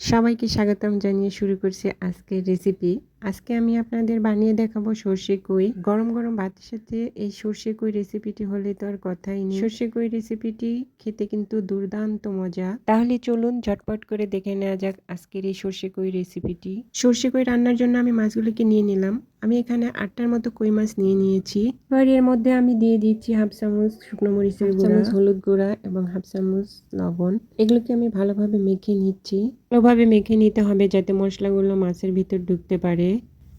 সবাইকে স্বাগতম জানিয়ে শুরু করছি আজকের রেসিপি আজকে আমি আপনাদের বানিয়ে দেখাবো সর্ষে কই। গরম গরম ভাতের সাথে এই সর্ষে কই রেসিপিটি হলে তো আর কথাই নেই। সর্ষে কই রেসিপিটি খেতে কিন্তু দুর্দান্ত মজা। তাহলে চলুন ঝটপট করে দেখে নেওয়া যাক আজকের এই সর্ষে কই রেসিপিটি সর্ষে কই রান্নার জন্য আমি মাছগুলোকে নিয়ে নিলাম। আমি এখানে আটটার মতো কই মাছ নিয়ে নিয়েছি। এবার এর মধ্যে আমি দিয়ে দিচ্ছি হাফ চামচ শুকনো মরিচের চামচ হলুদ গুঁড়া এবং হাফ চামচ লবণ। এগুলোকে আমি ভালোভাবে মেখে নিচ্ছি। ভালোভাবে মেখে নিতে হবে যাতে মশলাগুলো মাছের ভিতর ঢুকতে পারে।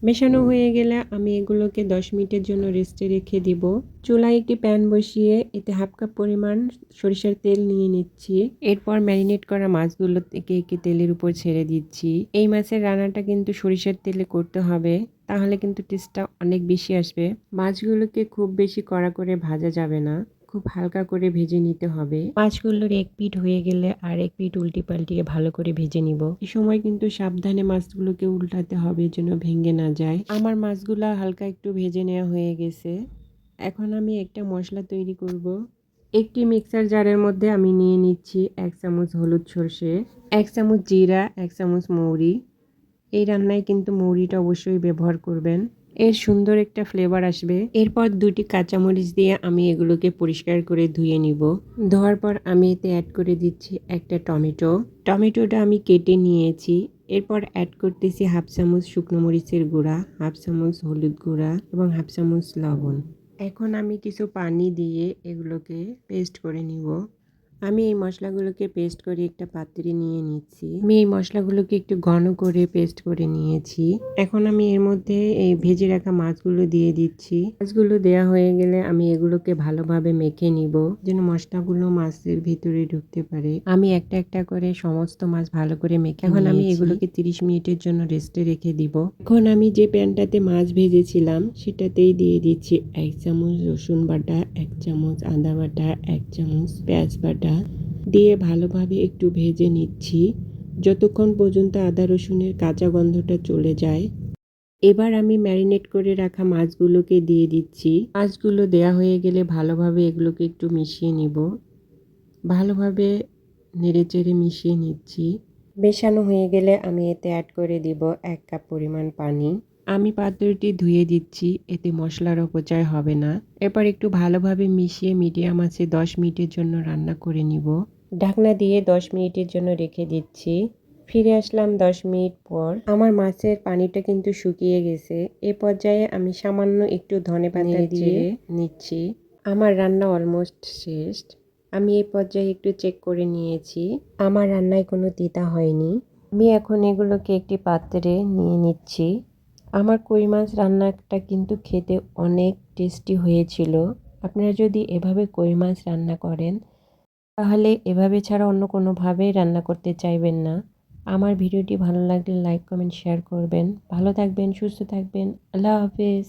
মেশানো হয়ে গেলে আমি এগুলোকে দশ মিনিটের জন্য রেস্টে রেখে দিব। চুলায় একটি প্যান বসিয়ে এতে হাফ কাপ পরিমাণ সরিষার তেল নিয়ে নিচ্ছি। এরপর ম্যারিনেট করা মাছগুলো থেকে একে তেলের উপর ছেড়ে দিচ্ছি। এই মাছের রান্নাটা কিন্তু সরিষার তেলে করতে হবে, তাহলে কিন্তু টেস্টটা অনেক বেশি আসবে। মাছগুলোকে খুব বেশি কড়া করে ভাজা যাবে না। খুব হালকা করে ভেজে নিতে হবে। মাছগুলোর এক পিঠ হয়ে গেলে আর এক পিঠ উল্টি পাল্টিয়ে ভালো করে ভেজে নিব। এই সময় কিন্তু সাবধানে মাছগুলোকে উল্টাতে হবে যেন ভেঙে না যায়। আমার মাছগুলা হালকা একটু ভেজে নেওয়া হয়ে গেছে। এখন আমি একটা মশলা তৈরি করব। একটি মিক্সার জারের মধ্যে আমি নিয়ে নিচ্ছি এক চামচ হলুদ সর্ষে এক চামচ জিরা এক চামচ মৌরি। এই রান্নায় কিন্তু মৌরিটা অবশ্যই ব্যবহার করবেন। এর সুন্দর একটা ফ্লেভার আসবে। এরপর দুটি কাঁচামরিচ দিয়ে আমি এগুলোকে পরিষ্কার করে ধুয়ে নিব। ধোয়ার পর আমি এতে অ্যাড করে দিচ্ছি একটা টমেটো। টমেটোটা আমি কেটে নিয়েছি। এরপর অ্যাড করতেছি হাফ চামচ শুকনো মরিচের গুঁড়া, হাফ চামচ হলুদ গুঁড়া এবং হাফ চামচ লবণ। এখন আমি কিছু পানি দিয়ে এগুলোকে পেস্ট করে নিব। আমি এই মশলাগুলোকে পেস্ট করে একটা পাত্রে নিয়ে নিচ্ছি। আমি এই মশলাগুলোকে একটু ঘন করে পেস্ট করে নিয়েছি। এখন আমি এর মধ্যে এই ভেজে রাখা মাছগুলো দিয়ে দিচ্ছি। মাছগুলো দেওয়া হয়ে গেলে আমি এগুলোকে ভালোভাবে মেখে নিব যেন মশলাগুলো মাছের ভিতরে ঢুকতে পারে। আমি একটা একটা করে সমস্ত মাছ ভালো করে মেখে এখন আমি এগুলোকে তিরিশ মিনিটের জন্য রেস্টে রেখে দিব। এখন আমি যে প্যানটাতে মাছ ভেজেছিলাম সেটাতেই দিয়ে দিচ্ছি এক চামচ রসুন বাটা এক চামচ আদা বাটা এক চামচ পেঁয়াজ বাটা দিয়ে ভালোভাবে একটু ভেজে নিচ্ছি। যতক্ষণ পর্যন্ত আদা রসুনের কাঁচা গন্ধটা চলে যায়। এবার আমি ম্যারিনেট করে রাখা মাছগুলোকে দিয়ে দিচ্ছি। মাছগুলো দেয়া হয়ে গেলে ভালোভাবে এগুলোকে একটু মিশিয়ে নিব। ভালোভাবে নেড়েচেড়ে মিশিয়ে নিচ্ছি। মেশানো হয়ে গেলে আমি এতে অ্যাড করে দিব এক কাপ পরিমাণ পানি। আমি পাত্রটি ধুয়ে দিচ্ছি এতে মশলার অপচয় হবে না। এরপর একটু ভালোভাবে মিশিয়ে মিডিয়াম আছে দশ মিনিটের জন্য রান্না করে নিব। ঢাকনা দিয়ে দশ মিনিটের জন্য রেখে দিচ্ছি। ফিরে আসলাম দশ মিনিট পর। আমার মাছের পানিটা কিন্তু শুকিয়ে গেছে। এ পর্যায়ে আমি সামান্য একটু ধনে পাতা দিয়ে নিচ্ছি। আমার রান্না অলমোস্ট শেষ। আমি এই পর্যায়ে একটু চেক করে নিয়েছি। আমার রান্নায় কোনো তিতা হয়নি। আমি এখন এগুলোকে একটি পাত্রে নিয়ে নিচ্ছি। আমার কই মাছ রান্নাটা কিন্তু খেতে অনেক টেস্টি হয়েছিল। আপনারা যদি এভাবে কই মাছ রান্না করেন, তাহলে এভাবে ছাড়া অন্য কোনোভাবেই রান্না করতে চাইবেন না। আমার ভিডিওটি ভালো লাগলে লাইক কমেন্ট শেয়ার করবেন। ভালো থাকবেন, সুস্থ থাকবেন। আল্লাহ হাফেজ।